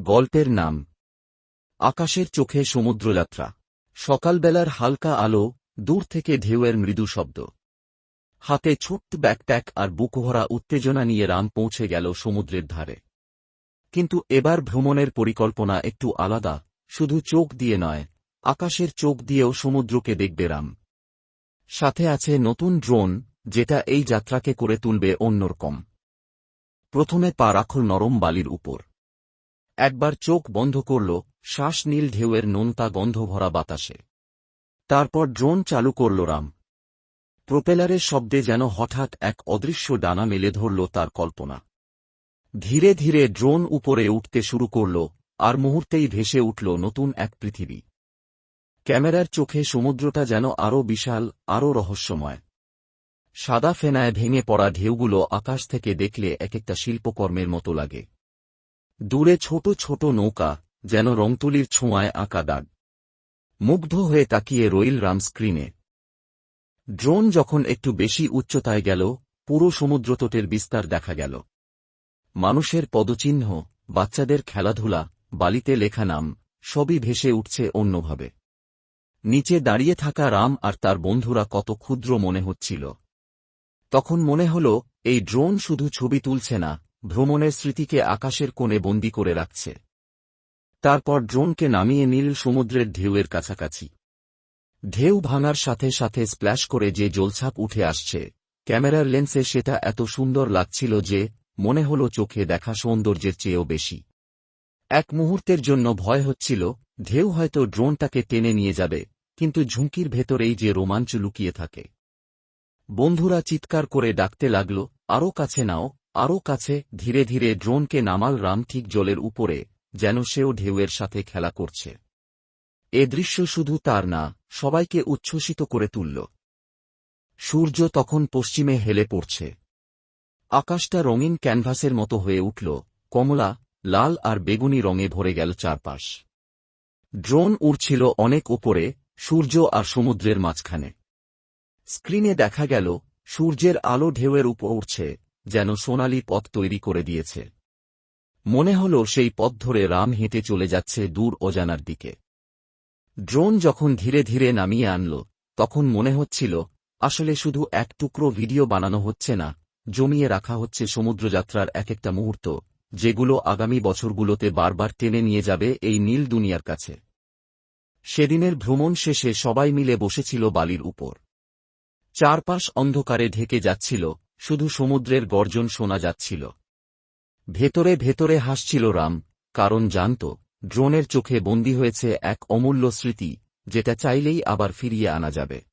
গল্পের নাম। আকাশের চোখে সমুদ্রযাত্রা। সকালবেলার হালকা আলো, দূর থেকে ঢেউয়ের মৃদু শব্দ। হাতে ছোট্ট ব্যাকপ্যাক আর বুকভরা উত্তেজনা নিয়ে রাম পৌঁছে গেল সমুদ্রের ধারে। কিন্তু এবার ভ্রমণের পরিকল্পনা একটু আলাদা, শুধু চোখ দিয়ে নয়, আকাশের চোখ দিয়েও সমুদ্রকে দেখবে রাম। সাথে আছে নতুন ড্রোন, যেটা এই যাত্রাকে করে তুলবে অন্যরকম। প্রথমে পা রাখল নরম বালির উপর। একবার চোখ বন্ধ করল, শ্বাস নীল ঢেউয়ের নোনতা গন্ধ ভরা বাতাসে। তারপর ড্রোন চালু করল রাম। প্রোপেলারের শব্দে যেন হঠাৎ এক অদৃশ্য ডানা মেলে ধরল তার কল্পনা। ধীরে ধীরে ড্রোন উপরে উঠতে শুরু করল, আর মুহূর্তেই ভেসে উঠল নতুন এক পৃথিবী। ক্যামেরার চোখে সমুদ্রটা যেন আরও বিশাল, আরও রহস্যময়। সাদা ফেনায় ভেঙে পড়া ঢেউগুলো আকাশ থেকে দেখলে এক একটা শিল্পকর্মের মতো লাগে। দূরে ছোট ছোট নৌকা, যেন রংতুলির ছোঁয়ায় আঁকা দাগ। মুগ্ধ হয়ে তাকিয়ে রইল রাম স্ক্রিনে। ড্রোন যখন একটু বেশি উচ্চতায় গেল, পুরো সমুদ্রতটের বিস্তার দেখা গেল। মানুষের পদচিহ্ন, বাচ্চাদের খেলাধুলা, বালিতে লেখা নাম, সবই ভেসে উঠছে অন্যভাবে। নিচে দাঁড়িয়ে থাকা রাম আর তার বন্ধুরা কত ক্ষুদ্র মনে হচ্ছিল। তখন মনে হল, এই ড্রোন শুধু ছবি তুলছে না ভ্রমণের স্মৃতিকে আকাশের কোণে বন্দি করে রাখছে। তারপর ড্রোনকে নামিয়ে নীল সমুদ্রের ঢেউয়ের কাছাকাছি। ঢেউ ভাঙার সাথে সাথে স্প্ল্যাশ করে যে জলছাপ উঠে আসছে, ক্যামেরার লেন্সে সেটা এত সুন্দর লাগছিল যে, মনে হল চোখে দেখা সৌন্দর্যের চেয়েও বেশি। এক মুহূর্তের জন্য ভয় হচ্ছিল, ঢেউ হয়তো ড্রোনটাকে টেনে নিয়ে যাবে, কিন্তু ঝুঁকির ভেতরেই যে রোমাঞ্চ লুকিয়ে থাকে। বন্ধুরা চিৎকার করে ডাকতে লাগল আরও কাছে নাও। আরও কাছে, ধীরে ধীরে ড্রোনকে নামাল রাম ঠিক জলের উপরে, যেন সেও ঢেউয়ের সাথে খেলা করছে। এ দৃশ্য শুধু তার না, সবাইকে উচ্ছ্বসিত করে তুলল। সূর্য তখন পশ্চিমে হেলে পড়ছে। আকাশটা রঙিন ক্যানভাসের মতো হয়ে উঠল, কমলা, লাল আর বেগুনি রঙে ভরে গেল চারপাশ। ড্রোন উড়ছিল অনেক ওপরে সূর্য আর সমুদ্রের মাঝখানে। স্ক্রিনে দেখা গেল, সূর্যের আলো ঢেউয়ের উপর উঠছে যেন সোনালি পথ তৈরি করে দিয়েছে। মনে হল সেই পথ ধরে রাম হেঁটে চলে যাচ্ছে দূর অজানার দিকে। ড্রোন যখন ধীরে ধীরে নামিয়ে আনল, তখন মনে হচ্ছিল, আসলে শুধু এক টুকরো ভিডিও বানানো হচ্ছে না, জমিয়ে রাখা হচ্ছে সমুদ্রযাত্রার এক একটা মুহূর্ত, যেগুলো আগামী বছরগুলোতে বারবার টেনে নিয়ে যাবে এই নীল দুনিয়ার কাছে। সেদিনের ভ্রমণ শেষে সবাই মিলে বসেছিল বালির উপর। চারপাশ অন্ধকারে ঢেকে যাচ্ছিল শুধু সমুদ্রের গর্জন শোনা যাচ্ছিল। ভেতরে ভেতরে হাসছিল রাম, কারণ জানত ড্রোনের চোখে বন্দী হয়েছে এক অমূল্য স্মৃতি, যেটা চাইলেই আবার ফিরিয়ে আনা যাবে।